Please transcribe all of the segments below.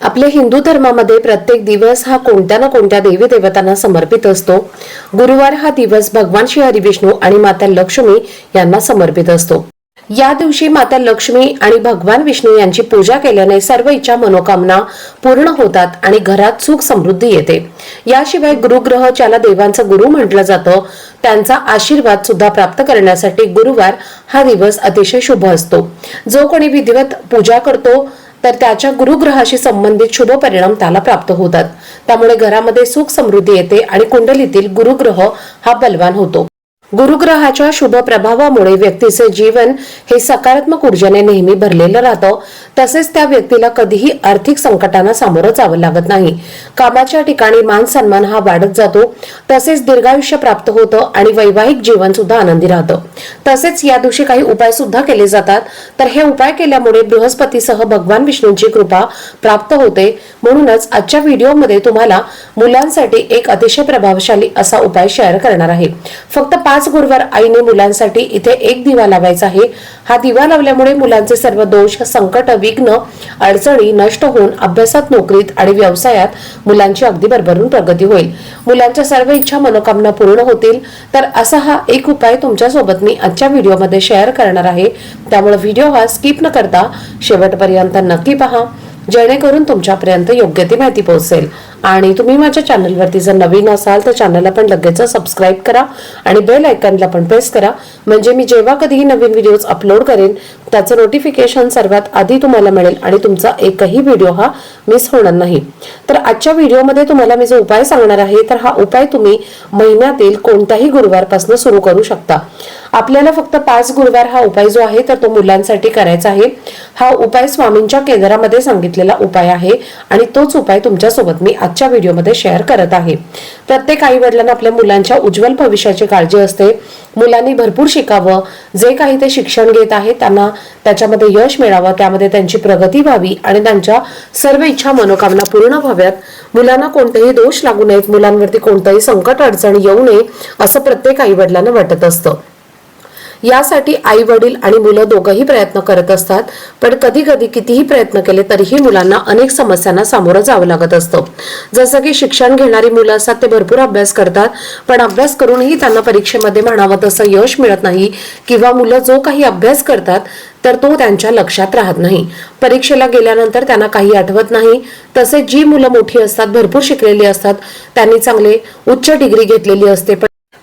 आपल्या हिंदू धर्मामध्ये प्रत्येक दिवस हा कोणत्या ना कोणत्या देवी देवतांना समर्पित असतो. गुरुवार हा दिवस भगवान श्री हरिविष्णू आणि माता लक्ष्मी यांना समर्पित असतो. या दिवशी माता लक्ष्मी आणि भगवान विष्णू यांची पूजा केल्याने सर्व इच्छा मनोकामना पूर्ण होतात आणि घरात सुख समृद्धी येते. याशिवाय गुरुग्रह ज्याला देवांचं गुरु म्हटलं जातं त्यांचा आशीर्वाद सुद्धा प्राप्त करण्यासाठी गुरुवार हा दिवस अतिशय शुभ असतो. जो कोणी विधिवत पूजा करतो तर त्याच्या गुरुग्रहाशी संबंधित शुभ परिणाम त्याला प्राप्त होतात. त्यामुळे घरामध्ये सुख समृद्धी येते आणि कुंडलीतील गुरुग्रह हा बलवान होतो. गुरुग्रहाच्या शुभ प्रभावामुळे व्यक्तीचे जीवन हे सकारात्मक ऊर्जेने नेहमी भरलेलं राहतं. तसेच त्या व्यक्तीला कधीही आर्थिक संकटांना सामोरं जावं लागत नाही. कामाच्या ठिकाणी मान सन्मान हा वाढत जातो. तसेच दीर्घायुष्य प्राप्त होतं आणि वैवाहिक जीवन सुद्धा आनंदी राहतं. तसेच या दिवशी काही उपाय सुद्धा केले जातात. तर हे उपाय केल्यामुळे बृहस्पतीसह भगवान विष्णूंची कृपा प्राप्त होते. म्हणूनच आजच्या व्हिडिओमध्ये तुम्हाला मुलांसाठी एक अतिशय प्रभावशाली असा उपाय शेअर करणार आहे. फक्त पाच गुरुवार आईने मुलांसाठी इथे एक दिवा लावायचा आहे. हा दिवा लावल्यामुळे मुलांचे सर्व दोष संकट विघ्न अडचणी नष्ट होऊन अभ्यासात नोकरीत आणि व्यवसायात मुलांची अगदी भरभरून प्रगती होईल. मुलांच्या सर्व इच्छा मनोकामना पूर्ण होतील. तर असा हा एक उपाय तुमच्यासोबत मी आजच्या व्हिडिओमध्ये शेअर करणार आहे. त्यामुळे व्हिडिओ हा स्किप न करता शेवटपर्यंत नक्की पहा. जेणेकरून तुमच्यापर्यंत योग्य ती माहिती पोहोचेल. आणि तुम्ही माझ्या चॅनलवरती जर नवीन असाल तर चॅनलला पण लगेच सबस्क्राईब करा आणि बेल आयकनला पण प्रेस करा. म्हणजे मी जेव्हा कधीही नवीन व्हिडिओज अपलोड करेन त्याचं नोटिफिकेशन सर्वात आधी तुम्हाला मिळेल आणि तुमचा एकही व्हिडिओ हा मिस होणार नाही. तर आजच्या व्हिडिओमध्ये तुम्हाला मी जो उपाय सांगणार आहे तर हा उपाय तुम्ही महिन्यातील कोणत्याही गुरुवारपासून सुरू करू शकता. आपल्याला फक्त पाच गुरुवार हा उपाय जो आहे तर तो मुलांसाठी करायचा आहे. हा उपाय स्वामींच्या केंद्रामध्ये सांगितलेला उपाय आहे आणि तोच उपाय तुमच्यासोबत मी आजच्या व्हिडिओमध्ये शेअर करत आहे. प्रत्येक आई वडिलांना आपल्या मुलांच्या उज्ज्वल भविष्याची काळजी असते. मुलांनी भरपूर शिकावं. जे काही ते शिक्षण घेत आहे त्यांना त्याच्यामध्ये यश मिळावं. त्यामध्ये त्यांची प्रगती व्हावी आणि त्यांच्या सर्व इच्छा मनोकामना पूर्ण व्हाव्यात. मुलांना कोणतेही दोष लागू नयेत. मुलांवरती कोणतंही संकट अडचण येऊ नये असं प्रत्येक आई वडिलांना वाटत असतं. यासाठी आई वडील आणि मुलं दोघंही प्रयत्न करत असतात. पण कधी कधी कितीही प्रयत्न केले तरीही मुलांना अनेक समस्यांना सामोरं जावं लागत असतं. जसं की शिक्षण घेणारी मुलं असतात ते भरपूर अभ्यास करतात. पण अभ्यास करूनही त्यांना परीक्षेमध्ये म्हणावं तसं यश मिळत नाही किंवा मुलं जो काही अभ्यास करतात तर तो त्यांच्या लक्षात राहत नाही. परीक्षेला गेल्यानंतर त्यांना काही आठवत नाही. तसेच जी मुलं मोठी असतात भरपूर शिकलेली असतात त्यांनी चांगले उच्च डिग्री घेतलेली असते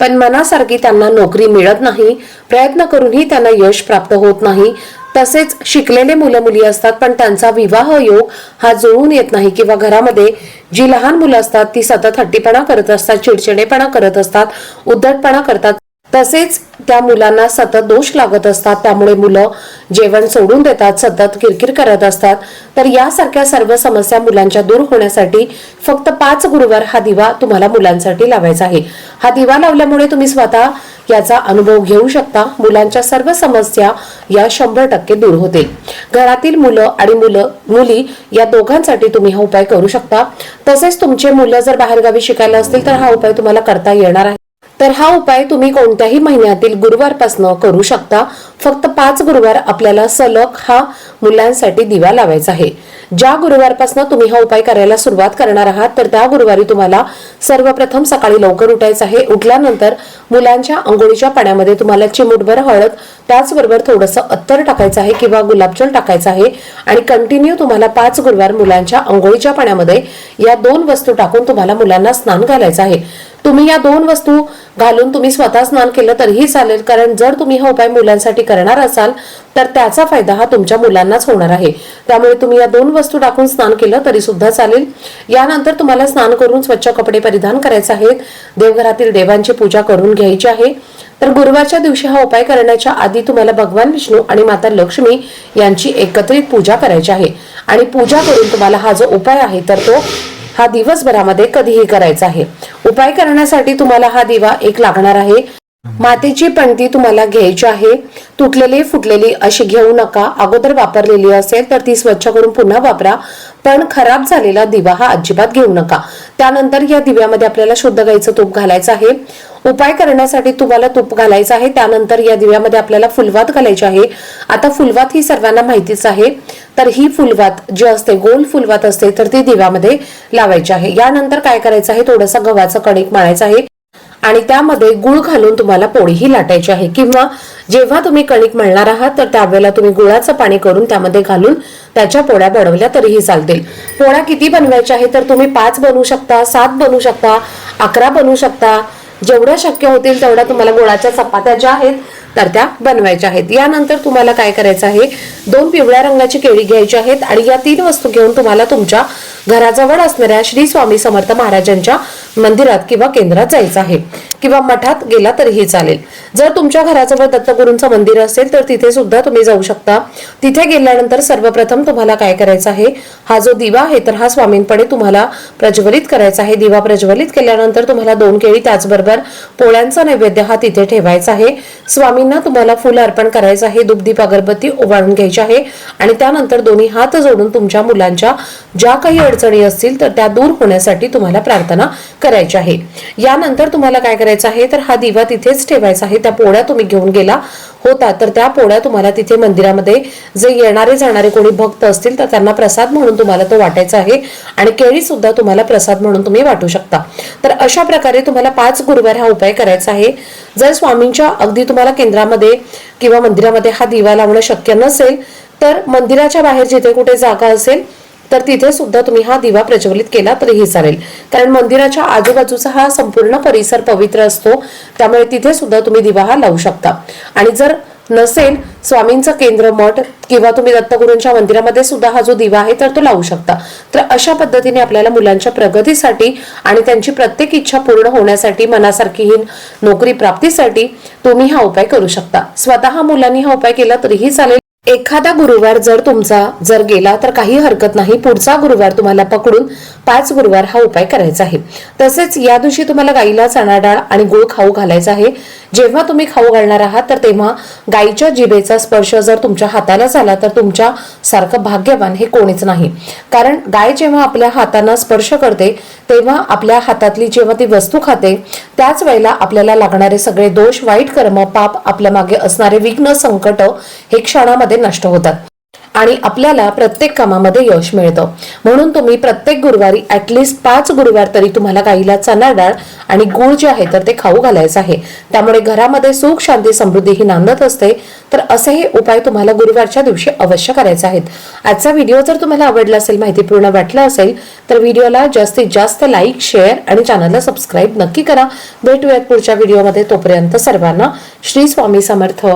पण मनासारखी त्यांना नोकरी मिळत नाही प्रयत्न करूनही त्यांना यश प्राप्त होत नाही. तसेच शिकलेले मुलं मुली असतात पण त्यांचा विवाह योग हा जुळून येत नाही किंवा घरामध्ये जी लहान मुलं असतात ती सतत हट्टीपणा करत असतात चिडचिडेपणा करत असतात उद्धटपणा करतात. तसेच त्या मुलांना सतत दोष लागत असतात. त्यामुळे मुलं जेवण सोडून देतात सतत किरकिर करत असतात. तर यासारख्या सर्व समस्या मुलांच्या दूर होण्यासाठी फक्त पाच गुरुवार हा दिवा तुम्हाला मुलांसाठी लावायचा आहे. हा दिवा लावल्यामुळे तुम्ही स्वतः याचा अनुभव घेऊ शकता. मुलांच्या सर्व समस्या या शंभर टक्के दूर होतील. घरातील मुलं आणि मुलं मुली या दोघांसाठी तुम्ही हा उपाय करू शकता. तसेच तुमचे मुलं जर बाहेरगावी शिकायला असतील तर हा उपाय तुम्हाला करता येणार आहे. तर हा उपाय तुम्ही कोणत्याही महिन्यातील गुरुवारपासून करू शकता. फक्त पाच गुरुवार आपल्याला सलग हा मुलांसाठी दिवा लावायचा आहे. ज्या गुरुवारपासून तुम्ही हा उपाय करायला सुरुवात करणार आहात तर त्या गुरुवारी तुम्हाला सर्वप्रथम सकाळी लवकर उठायचं आहे. उठल्यानंतर मुलांच्या आंघोळीच्या पाण्यामध्ये तुम्हाला चिमूटभर हळद त्याचबरोबर थोडंसं अत्तर टाकायचं आहे किंवा गुलाबजल टाकायचं आहे. आणि कंटिन्यू तुम्हाला पाच गुरुवार मुलांच्या आंघोळीच्या पाण्यामध्ये या दोन वस्तू टाकून तुम्हाला मुलांना स्नान घालायचं आहे. तुम्ही या दोन वस्तू घालून तुम्ही स्वतः स्नान केलं तरीही चालेल. कारण जर तुम्ही हा उपाय मुलांसाठी करणार असाल तर त्याचा फायदा हा तुमच्या मुलांनाच होणार आहे. त्यामुळे तुम्ही या दोन वस्तू टाकून स्नान केलं तरी सुद्धा चालेल. यानंतर तुम्हाला स्नान करून स्वच्छ कपडे परिधान करायचे आहेत. देवघरातील देवांची पूजा करून घ्यायची आहे. तर गुरुवारच्या दिवशी हा उपाय करण्याच्या आधी तुम्हाला भगवान विष्णू आणि माता लक्ष्मी यांची एकत्रित पूजा करायची आहे. आणि पूजा करून तुम्हाला हा जो उपाय आहे तर तो हा दिवसभरामध्ये कधीही करायचा आहे. उपाय करण्यासाठी तुम्हाला हा दिवा एक लागणार आहे. मातेची पणती तुम्हाला घ्यायची आहे. तुटलेली फुटलेली अशी घेऊ नका. अगोदर वापरलेली असेल तर ती स्वच्छ करून पुन्हा वापरा. पण खराब झालेला दिवा हा अजिबात घेऊ नका. त्यानंतर या दिव्यामध्ये आपल्याला शुद्ध गाईचं तूप घालायचं आहे. उपाय करण्यासाठी तुम्हाला तूप घालायचं आहे. त्यानंतर या दिव्यामध्ये आपल्याला फुलवात घालायची आहे. आता फुलवात ही सर्वांना माहितीच आहे. तर ही फुलवात जी असते गोल फुलवात असते तर ती दिव्यामध्ये लावायची आहे. यानंतर काय करायचं आहे? थोडंसं गव्हाचं कणिक माळायचा आहे. आणि त्यामध्ये गुळ घालून तुम्हाला पोळीही लाटायची आहे. किंवा जेव्हा तुम्ही कणिक मळणार आहात तर त्यावेळेला तुम्ही गुळाचं पाणी करून त्यामध्ये घालून त्याच्या पोळ्या बनवल्या तरीही चालतील. पोळ्या किती बनवायच्या आहेत तर तुम्ही पाच बनवू शकता सात बनवू शकता अकरा बनवू शकता जेवढ्या शक्य होतील तेवढ्या तुम्हाला गुळाच्या चपात्या ज्या आहेत तर त्या बनवायच्या आहेत. यानंतर तुम्हाला काय करायचं आहे दोन पिवळ्या रंगाची केळी घ्यायची आहेत आणि या तीन वस्तू घेऊन तुम्हाला तुमच्या घराजवळ असणाऱ्या श्री स्वामी समर्थ महाराजांच्या मंदिरात किंवा केंद्रात जायचं आहे. किंवा मठात गेला तरीही चालेल. जर तुमच्या घराजवळ दत्तगुरूंचं मंदिर असेल तर तिथे सुद्धा तुम्ही जाऊ शकता. तिथे गेल्यानंतर सर्वप्रथम तुम्हाला काय करायचं आहे? हा जो दिवा आहे तर हा स्वामींकडे तुम्हाला प्रज्वलित करायचा आहे. दिवा प्रज्वलित केल्यानंतर तुम्हाला दोन केळी त्याचबरोबर पोळ्यांचा नैवेद्य हा तिथे ठेवायचा आहे. स्वामींना तुम्हाला फुल अर्पण करायचं आहे दुग्धीप अगरबत्ती ओवाळून घ्यायची आहे. आणि त्यानंतर दोन्ही हात जोडून तुमच्या मुलांच्या ज्या काही अडचणी असतील तर त्या दूर होण्यासाठी तुम्हाला प्रार्थना करायचे आहे. यानंतर तुम्हाला काय करायचं आहे? तर हा दिवा तिथेच ठेवायचा आहे. त्या पोळ्या तुम्ही घेऊन गेला होता तर त्या पोळ्या तुम्हाला तिथे मंदिरामध्ये जे येणारे जाणारे कोणी भक्त असतील तर त्यांना प्रसाद म्हणून तुम्हाला तो वाटायचा आहे आणि केळी सुद्धा तुम्हाला प्रसाद म्हणून तुम्ही वाटू शकता. तर अशा प्रकारे तुम्हाला पाच गुरुवार हा उपाय करायचा आहे. जर स्वामींच्या अगदी तुम्हाला केंद्रामध्ये किंवा मंदिरामध्ये हा दिवा लावणं शक्य नसेल तर मंदिराच्या बाहेर जिथे कुठे जागा असेल तर तिथे सुद्धा तुम्ही हा दिवा प्रज्वलित केला तरीही चालेल. कारण मंदिराच्या आजूबाजूचा हा संपूर्ण परिसर पवित्र असतो त्यामुळे तिथे सुद्धा तुम्ही दिवा हा लावू शकता. आणि जर नसेल स्वामींचं केंद्र मठ किंवा तुम्ही दत्तगुरूंच्या मंदिरामध्ये सुद्धा हा जो दिवा आहे तर तो लावू शकता. तर अशा पद्धतीने आपल्याला मुलांच्या प्रगतीसाठी आणि त्यांची प्रत्येक इच्छा पूर्ण होण्यासाठी मनासारखी ही नोकरी प्राप्तीसाठी तुम्ही हा उपाय करू शकता. स्वतः मुलांनी हा उपाय केला तरीही चालेल. एखादा गुरुवार जर तुमचा जर गेला तर काही हरकत नाही. पुढचा गुरुवार तुम्हाला पकडून पाच गुरुवार हा उपाय करायचा आहे. तसेच या दिवशी तुम्हाला गाईला चणा डाळ आणि गुळ खाऊ घालायचा आहे. जेव्हा तुम्ही खाऊ घालणार आहात तर तेव्हा गाईच्या जिभेचा स्पर्श जर तुमच्या हाताला झाला तर तुमच्या सारखं भाग्यवान हे कोणीच नाही. कारण गाय जेव्हा आपल्या हातांना स्पर्श करते तेव्हा आपल्या हातातली जेव्हा ती वस्तू खाते त्याच वेळेला आपल्याला लागणारे सगळे दोष वाईट कर्म पाप आपल्या मागे असणारे विघ्न संकट हे क्षणामध्ये नष्ट होतात. आणि आपल्याला प्रत्येक कामामध्ये यश मिळतं. म्हणून तुम्ही प्रत्येक गुरुवारी ॲटलिस्ट पाच गुरुवार तरी तुम्हाला गाईला चणा डाळ आणि गुळ जे आहे तर ते खाऊ घालायचं आहे. त्यामुळे घरामध्ये सुख शांती समृद्धी ही नांदत असते. तर असेही उपाय तुम्हाला गुरुवारच्या दिवशी अवश्य करायचे आहेत. आजचा व्हिडिओ जर तुम्हाला आवडला असेल माहितीपूर्ण वाटला असेल तर व्हिडिओला जास्तीत जास्त लाईक शेअर आणि चॅनलला सबस्क्राईब नक्की करा. भेटूयात पुढच्या व्हिडिओमध्ये. तोपर्यंत सर्वांना श्री स्वामी समर्थ.